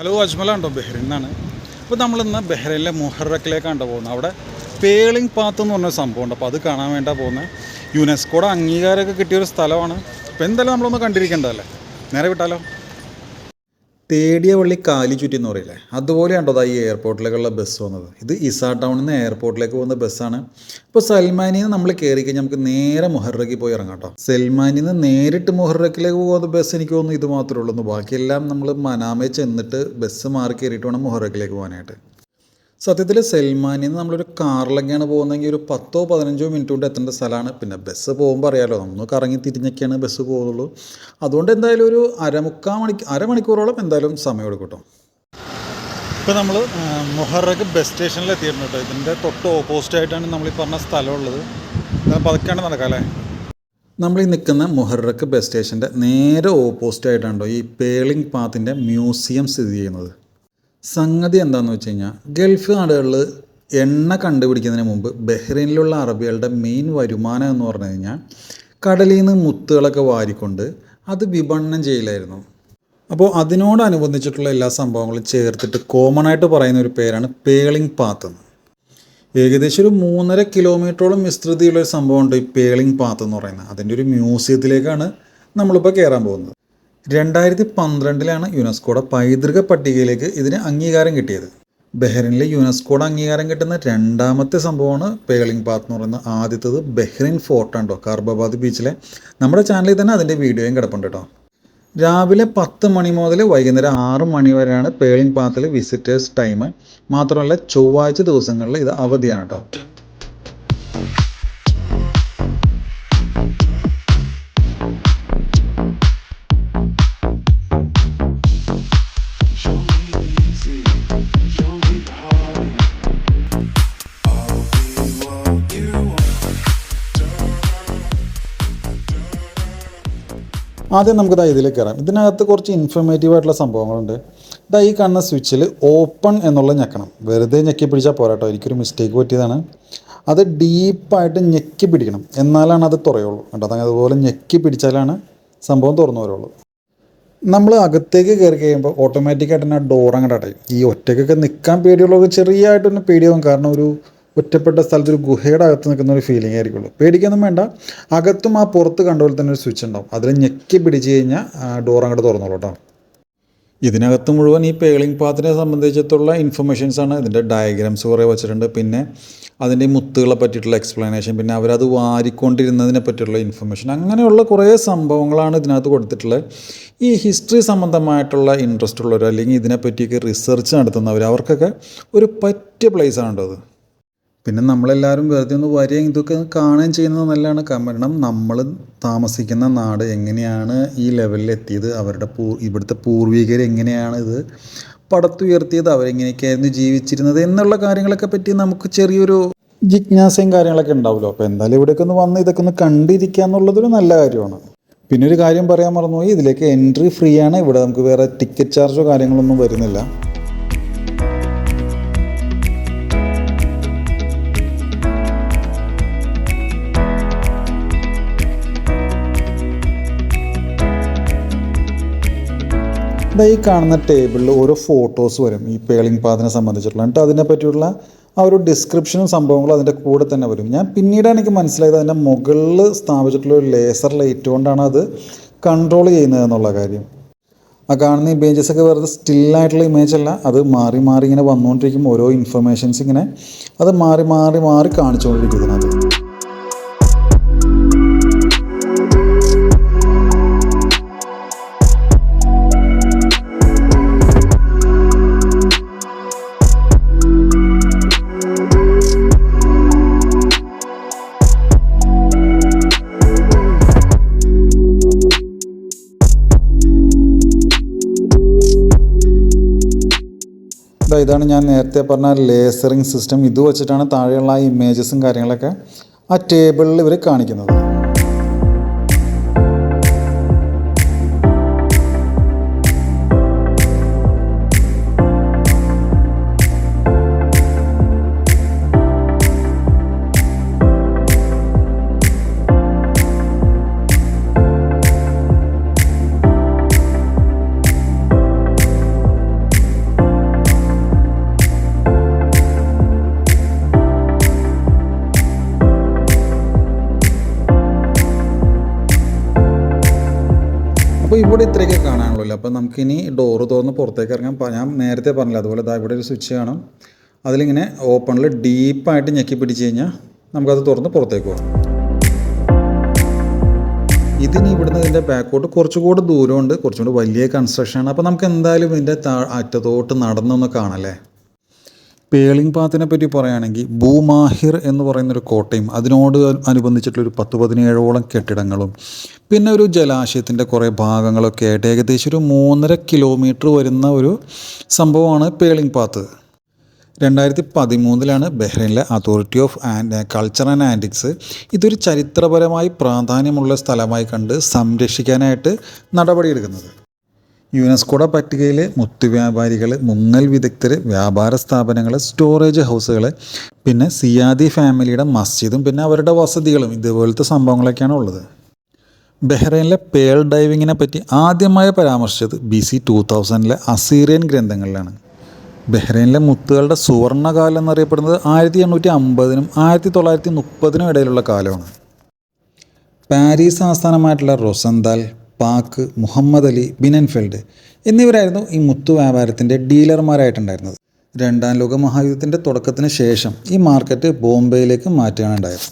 Hello അജ്മലാണ്ടോ Bahrain എന്നാണ് അപ്പോൾ നമ്മളിന്ന് ബഹ്റൈനിലെ മുഹറക്കിലേക്കാണ് പോകുന്നത് അവിടെ പേളിംഗ് പാത്ത് എന്ന് പറഞ്ഞൊരു സംഭവമുണ്ട്. അപ്പോൾ അത് കാണാൻ വേണ്ട പോകുന്നത് യുനെസ്കോയുടെ അംഗീകാരമൊക്കെ കിട്ടിയൊരു സ്ഥലമാണ്. അപ്പോൾ എന്തായാലും നമ്മളൊന്ന് കണ്ടിരിക്കേണ്ടതല്ലേ? നേരെ വിട്ടാലോ? തേടിയ വള്ളി കാലി ചുറ്റി എന്ന് പറയില്ലേ അതുപോലെയാണ്ടോ ദാ ഈ എയർപോർട്ടിലേക്കുള്ള ബസ് വന്നത്. ഇത് ഇസാ ടൗണിൽ നിന്ന് എയർപോർട്ടിലേക്ക് പോകുന്ന ബസ്സാണ് ഇപ്പോൾ സൽമാനിൽ നിന്ന് നമ്മൾ കയറി കഴിഞ്ഞാൽ നമുക്ക് നേരെ മുഹറയ്ക്ക് പോയി ഇറങ്ങാം കേട്ടോ. സൽമാനിൽ നിന്ന് നേരിട്ട് മുഹറക്കിലേക്ക് പോകുന്ന ബസ് എനിക്ക് തോന്നുന്നു ഇത് മാത്രമേ ഉള്ളൂ. ബാക്കിയെല്ലാം നമ്മൾ മനാമയിൽ ചെന്നിട്ട് ബസ് മാറി കയറിയിട്ട് വേണം മുഹറക്കിലേക്ക് പോകാനായിട്ട്. സത്യത്തിൽ സൽമാനിൽ നിന്ന് നമ്മളൊരു കാറിലൊക്കെയാണ് പോകുന്നതെങ്കിൽ ഒരു പത്തോ പതിനഞ്ചോ മിനിറ്റ് കൊണ്ട് എത്തേണ്ട സ്ഥലമാണ്. പിന്നെ ബസ് പോകുമ്പോൾ അറിയാലോ നമ്മൾ കറങ്ങി തിരിഞ്ഞൊക്കെയാണ് ബസ് പോകുന്നുള്ളൂ അതുകൊണ്ട് എന്തായാലും ഒരു അരമുക്കാ മണിക്ക് അരമണിക്കൂറോളം എന്തായാലും സമയം എടുക്കും കേട്ടോ ഇപ്പോൾ നമ്മൾ മൊഹറക്ക് ബസ് സ്റ്റേഷനിൽ എത്തിയിട്ടുണ്ട് കേട്ടോ ഇതിന്റെ തൊട്ട് ഓപ്പോസിറ്റ് ആയിട്ടാണ് നമ്മൾ ഈ പറഞ്ഞ സ്ഥലമുള്ളത്. പതുക്കെയാണ് നടക്കാം അല്ലേ? നമ്മൾ ഈ നിൽക്കുന്ന മൊഹറക്ക് ബസ് സ്റ്റേഷന്റെ നേരെ ഓപ്പോസിറ്റ് ആയിട്ടാണോ ഈ പേളിംഗ് പാത്തിന്റെ മ്യൂസിയം സ്ഥിതി ചെയ്യുന്നത്. സംഗതി എന്താണെന്ന് വെച്ച് കഴിഞ്ഞാൽ ഗൾഫ് നാടുകളിൽ എണ്ണ കണ്ടുപിടിക്കുന്നതിന് മുമ്പ് ബഹ്റൈനിലുള്ള അറബികളുടെ മെയിൻ വരുമാനം എന്ന് പറഞ്ഞു കഴിഞ്ഞാൽ കടലിൽ നിന്ന് മുത്തുകളൊക്കെ വാരിക്കൊണ്ട് അത് വിപണനം ചെയ്യലായിരുന്നു. അപ്പോൾ അതിനോടനുബന്ധിച്ചിട്ടുള്ള എല്ലാ സംഭവങ്ങളും ചേർത്തിട്ട് കോമൺ ആയിട്ട് പറയുന്ന ഒരു പേരാണ് പേളിംഗ് പാത്ത് എന്ന്. ഏകദേശം ഒരു മൂന്നര കിലോമീറ്ററോളം വിസ്തൃതിയുള്ള ഒരു സംഭവമുണ്ട് ഈ പേളിംഗ് പാത്ത് എന്ന് പറയുന്നത്. അതിന്റെ ഒരു മ്യൂസിയത്തിലേക്കാണ് നമ്മളിപ്പോൾ കയറാൻ പോകുന്നത്. രണ്ടായിരത്തി പന്ത്രണ്ടിലാണ് യുനെസ്കോയുടെ പൈതൃക പട്ടികയിലേക്ക് ഇതിന് അംഗീകാരം കിട്ടിയത്. ബഹ്റിനിലെ യുനെസ്കോയുടെ അംഗീകാരം കിട്ടുന്ന രണ്ടാമത്തെ സംഭവമാണ് പേളിംഗ് പാത്ത് എന്ന് പറയുന്നത് ആദ്യത്തത് ബഹ്റിൻ ഫോർട്ട് ഉണ്ടോ കാർബാബാദ് ബീച്ചിലെ നമ്മുടെ ചാനലിൽ തന്നെ അതിന്റെ വീഡിയോയും കിടപ്പുണ്ട് കേട്ടോ. രാവിലെ പത്ത് മണി മുതൽ വൈകുന്നേരം ആറ് മണി വരെയാണ് പേളിംഗ് പാത്തിൽ വിസിറ്റേഴ്സ് ടൈം. മാത്രമല്ല ചൊവ്വാഴ്ച ദിവസങ്ങളിൽ ഇത് അവധിയാണ് കേട്ടോ. ആദ്യം നമുക്ക് ദാ ഇതിലേക്ക് കയറാം. ഇതിനകത്ത് കുറച്ച് ഇൻഫർമേറ്റീവ് ആയിട്ടുള്ള സംഭവങ്ങളുണ്ട്. ദാ ഈ കാണുന്ന സ്വിച്ചിൽ ഓപ്പൺ എന്നുള്ളത് ഞെക്കണം. വെറുതെ ഞെക്കി പിടിച്ചാൽ പോരാട്ടോ എനിക്കൊരു മിസ്റ്റേക്ക് പറ്റിയതാണ്. അത് ഡീപ്പായിട്ട് ഞെക്കി പിടിക്കണം. എന്നാലാണ് അത് തുറയുള്ളൂ. കേട്ടോ അതുപോലെ ഞെക്കി പിടിച്ചാലാണ് സംഭവം തുറന്നു വരുള്ളൂ. നമ്മൾ അകത്തേക്ക് കയറി കഴിയുമ്പോൾ ഓട്ടോമാറ്റിക്കായിട്ട് തന്നെ ആ ഡോർ അങ്ങോട്ട് അടയും. ഈ ഒറ്റയ്ക്കൊക്കെ നിൽക്കാൻ പേടിയുള്ളവർക്ക് ചെറിയതായിട്ടൊന്ന് പേടിയാവും. കാരണം ഒരു ഒറ്റപ്പെട്ട സ്ഥലത്ത് ഒരു ഗുഹയുടെ അകത്ത് നിൽക്കുന്ന ഒരു ഫീലിംഗ് ആയിരിക്കുള്ളൂ. പേടിക്കൊന്നും വേണ്ട. അകത്തും ആ പുറത്ത് കണ്ട പോലെ തന്നെ ഒരു സ്വിച്ച് ഉണ്ടാവും. അതിൽ ഞെക്കി പിടിച്ച് കഴിഞ്ഞാൽ ഡോർ അങ്ങോട്ട് തുറന്നോളൂ കേട്ടോ ഇതിനകത്ത് മുഴുവൻ ഈ പേളിംഗ് പാത്തിനെ സംബന്ധിച്ചിട്ടുള്ള ഇൻഫർമേഷൻസ് ആണ്. ഇതിന്റെ ഡയഗ്രാംസ് കുറേ വെച്ചിട്ടുണ്ട്. പിന്നെ അതിന്റെ മുത്തുകളെ പറ്റിയിട്ടുള്ള എക്സ്പ്ലനേഷൻ പിന്നെ അവരത് വാരിക്കൊണ്ടിരുന്നതിനെ പറ്റിയുള്ള ഇൻഫർമേഷൻ അങ്ങനെയുള്ള കുറേ സംഭവങ്ങളാണ് ഇതിനകത്ത് കൊടുത്തിട്ടുള്ളത്. ഈ ഹിസ്റ്ററി സംബന്ധമായിട്ടുള്ള ഇൻട്രസ്റ്റ് ഉള്ളവർ അല്ലെങ്കിൽ ഇതിനെപ്പറ്റിയൊക്കെ റിസർച്ച് നടത്തുന്നവർ അവർക്കൊക്കെ ഒരു പറ്റിയ പ്ലേസ് ആണ് അത്? പിന്നെ നമ്മളെല്ലാവരും വെറുതെ ഒന്ന് വരികയും ഇതൊക്കെ കാണുകയും ചെയ്യുന്നത് നല്ലതാണ്. കാരണം നമ്മൾ താമസിക്കുന്ന നാട് എങ്ങനെയാണ് ഈ ലെവലിൽ എത്തിയത്? അവരുടെ പൂ ഇവിടുത്തെ പൂർവികർ എങ്ങനെയാണ് ഇത് പടത്തുയർത്തിയത്? അവരെങ്ങനെയൊക്കെയായിരുന്നു ജീവിച്ചിരുന്നത്? എന്നുള്ള കാര്യങ്ങളൊക്കെ പറ്റി നമുക്ക് ചെറിയൊരു ജിജ്ഞാസയും കാര്യങ്ങളൊക്കെ ഉണ്ടാവുമല്ലോ. അപ്പോൾ എന്തായാലും ഇവിടേക്ക് ഒന്ന് വന്ന് ഇതൊക്കെ ഒന്ന് കണ്ടിരിക്കുക എന്നുള്ളതൊരു നല്ല കാര്യമാണ്. പിന്നെ ഒരു കാര്യം പറയാൻ മറന്നുപോയി. ഇതിലേക്ക് എൻട്രി ഫ്രീ ആണ്. ഇവിടെ നമുക്ക് വേറെ ടിക്കറ്റ് ചാർജോ കാര്യങ്ങളൊന്നും വരുന്നില്ല. ഈ കാണുന്ന ടേബിളിൽ ഓരോ ഫോട്ടോസ് വരും. ഈ പേളിംഗ് പാതിനെ സംബന്ധിച്ചിട്ടുള്ള. എന്നിട്ട് അതിനെ പറ്റിയുള്ള ആ ഒരു ഡിസ്ക്രിപ്ഷനും സംഭവങ്ങളും അതിന്റെ കൂടെ തന്നെ വരും. ഞാൻ പിന്നീടാണ് എനിക്ക് മനസ്സിലായത് അതിന്റെ മുകളിൽ സ്ഥാപിച്ചിട്ടുള്ള ഒരു ലേസർ ലൈറ്റ് കൊണ്ടാണ് അത് കൺട്രോൾ ചെയ്യുന്നത് എന്നുള്ള കാര്യം. ആ കാണുന്ന ഇമേജസ് ഒക്കെ വെറുതെ സ്റ്റില്ലായിട്ടുള്ള ഇമേജ് അല്ല. അത് മാറി മാറി ഇങ്ങനെ വന്നുകൊണ്ടിരിക്കും. ഓരോ ഇൻഫർമേഷൻസ് ഇങ്ങനെ. അത് മാറി മാറി മാറി കാണിച്ചുകൊണ്ടിരിക്കും ഇതിനകത്ത്. ഇതാ ഇതാണ് ഞാൻ നേരത്തെ പറഞ്ഞ ലേസറിങ് സിസ്റ്റം. ഇത് വെച്ചിട്ടാണ് താഴെയുള്ള ഇമേജസും കാര്യങ്ങളൊക്കെ ആ ടേബിളിൽ ഇവർ കാണിക്കുന്നത്. ഇത്രയൊക്കെ കാണാനുള്ളൂ. അപ്പോൾ നമുക്കിനി ഡോറ് തുറന്ന് പുറത്തേക്ക് ഇറങ്ങാം. ഞാൻ നേരത്തെ പറഞ്ഞില്ല അതുപോലെ ദാ ഇവിടെ ഒരു സ്വിച്ച് കാണാം. അതിലിങ്ങനെ ഓപ്പണിൽ ഡീപ്പായിട്ട് ഞെക്കി പിടിച്ച് കഴിഞ്ഞാൽ നമുക്കത് തുറന്ന് പുറത്തേക്ക് പോകാം. ഇതിന് ഇവിടുന്ന് ഇതിന്റെ ബാക്കോട്ട് കുറച്ചുകൂടി ദൂരമുണ്ട് കുറച്ചും കൂടി വലിയ കൺസ്ട്രക്ഷനാണ് അപ്പോൾ നമുക്ക് എന്തായാലും ഇതിന്റെ അറ്റത്തോട്ട് നടന്നൊന്ന് കാണല്ലേ പേളിംഗ് പാത്തിനെ പറ്റി പറയുകയാണെങ്കിൽ ഭൂമാഹിർ എന്ന് പറയുന്നൊരു കോട്ടയും അതിനോട് അനുബന്ധിച്ചിട്ടുള്ളൊരു പത്ത് പതിനേഴോളം കെട്ടിടങ്ങളും. പിന്നെ ഒരു ജലാശയത്തിന്റെ കുറേ ഭാഗങ്ങളൊക്കെ ആയിട്ട് ഏകദേശം ഒരു മൂന്നര കിലോമീറ്റർ വരുന്ന ഒരു സംഭവമാണ് പേളിംഗ് പാത്ത്. രണ്ടായിരത്തി പതിമൂന്നിലാണ് ബഹ്റൈനിലെ authority of and culture and antiquities ഇതൊരു ചരിത്രപരമായി പ്രാധാന്യമുള്ള സ്ഥലമായി കണ്ട് സംരക്ഷിക്കാനായിട്ട് നടപടിയെടുക്കുന്നത്. യുനെസ്കോയുടെ പട്ടികയിൽ മുത്തുവ്യാപാരികൾ മുങ്ങൽ വിദഗ്ധർ വ്യാപാര സ്ഥാപനങ്ങൾ സ്റ്റോറേജ് ഹൗസുകൾ പിന്നെ സിയാദി ഫാമിലിയുടെ മസ്ജിദും പിന്നെ അവരുടെ വസതികളും ഇതുപോലത്തെ സംഭവങ്ങളൊക്കെയാണ് ഉള്ളത്. ബഹ്റൈനിലെ പേൾ ഡൈവിങ്ങിനെ പറ്റി ആദ്യമായി പരാമർശിച്ചത് ബി സി ടു തൗസൻഡിലെ അസീറിയൻ ഗ്രന്ഥങ്ങളിലാണ്. ബഹ്റൈനിലെ മുത്തുകളുടെ സുവർണകാലം എന്നറിയപ്പെടുന്നത് ആയിരത്തി എണ്ണൂറ്റി അമ്പതിനും ആയിരത്തി തൊള്ളായിരത്തി മുപ്പതിനും ഇടയിലുള്ള കാലമാണ്. പാരീസ് ആസ്ഥാനമായിട്ടുള്ള റൊസന്താൽ പാക്ക് മുഹമ്മദ് അലി ബിനൻഫെൽഡ് എന്നിവരായിരുന്നു ഈ മുത്തു വ്യാപാരത്തിന്റെ ഡീലർമാരായിട്ടുണ്ടായിരുന്നത്. രണ്ടാം ലോക മഹായുദ്ധത്തിന്റെ തുടക്കത്തിന് ശേഷം ഈ മാർക്കറ്റ് ബോംബെയിലേക്ക് മാറ്റുകയാണ് ഉണ്ടായത്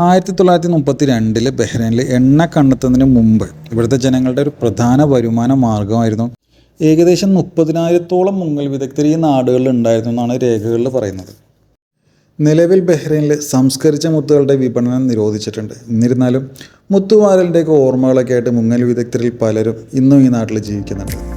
ആയിരത്തി തൊള്ളായിരത്തി മുപ്പത്തി രണ്ടിൽ ബഹ്റൈനിൽ എണ്ണ കണ്ടെത്തുന്നതിന് മുമ്പ് ഇവിടുത്തെ ജനങ്ങളുടെ ഒരു പ്രധാന വരുമാന മാർഗമായിരുന്നു ഏകദേശം മുപ്പതിനായിരത്തോളം മുങ്ങൽ വിദഗ്ധർ ഈ നാടുകളിൽ ഉണ്ടായിരുന്നു എന്നാണ് രേഖകളിൽ പറയുന്നത്. നിലവിൽ ബഹ്റൈനിൽ സംസ്കരിച്ച മുത്തുകളുടെ വിപണനം നിരോധിച്ചിട്ടുണ്ട്. എന്നിരുന്നാലും മുത്തുവാരലിന്റെയൊക്കെ ഓർമ്മകളൊക്കെ ആയിട്ട് മുങ്ങൽ വിദഗ്ധരിൽ പലരും ഇന്നും ഈ നാട്ടിൽ ജീവിക്കുന്നുണ്ട്.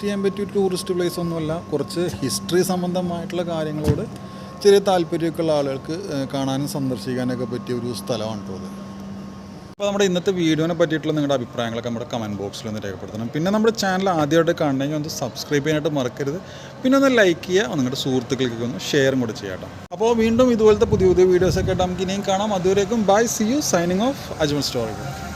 വിസിറ്റ് ചെയ്യാൻ പറ്റിയ ടൂറിസ്റ്റ് പ്ലേസ് ഒന്നുമല്ല. കുറച്ച് ഹിസ്റ്ററി സംബന്ധമായിട്ടുള്ള കാര്യങ്ങളോട് ചെറിയ താല്പര്യമൊക്കെ ഉള്ള ആളുകൾക്ക് കാണാനും സന്ദർശിക്കാനൊക്കെ പറ്റിയ ഒരു സ്ഥലമാണ് അത് അപ്പോൾ നമ്മുടെ ഇന്നത്തെ വീഡിയോനെ പറ്റിയിട്ടുള്ള നിങ്ങളുടെ അഭിപ്രായങ്ങളൊക്കെ നമ്മുടെ കമന്റ് ബോക്സിൽ ഒന്ന് രേഖപ്പെടുത്തണം. പിന്നെ നമ്മുടെ ചാനൽ ആദ്യമായിട്ട് കാണണമെങ്കിൽ ഒന്ന് സബ്സ്ക്രൈബ് ചെയ്യാനായിട്ട് മറക്കരുത്. പിന്നെ ഒന്ന് ലൈക്ക് ചെയ്യുക നിങ്ങളുടെ സുഹൃത്തുക്കൾക്ക് ഒന്ന് ഷെയറും കൂടെ ചെയ്യാട്ടോ അപ്പോൾ വീണ്ടും ഇതുപോലത്തെ പുതിയ പുതിയ വീഡിയോസൊക്കെ ആയിട്ട് നമുക്ക് ഇനിയും കാണാം. അതുവരേക്കും bye see you signing off Ajmal story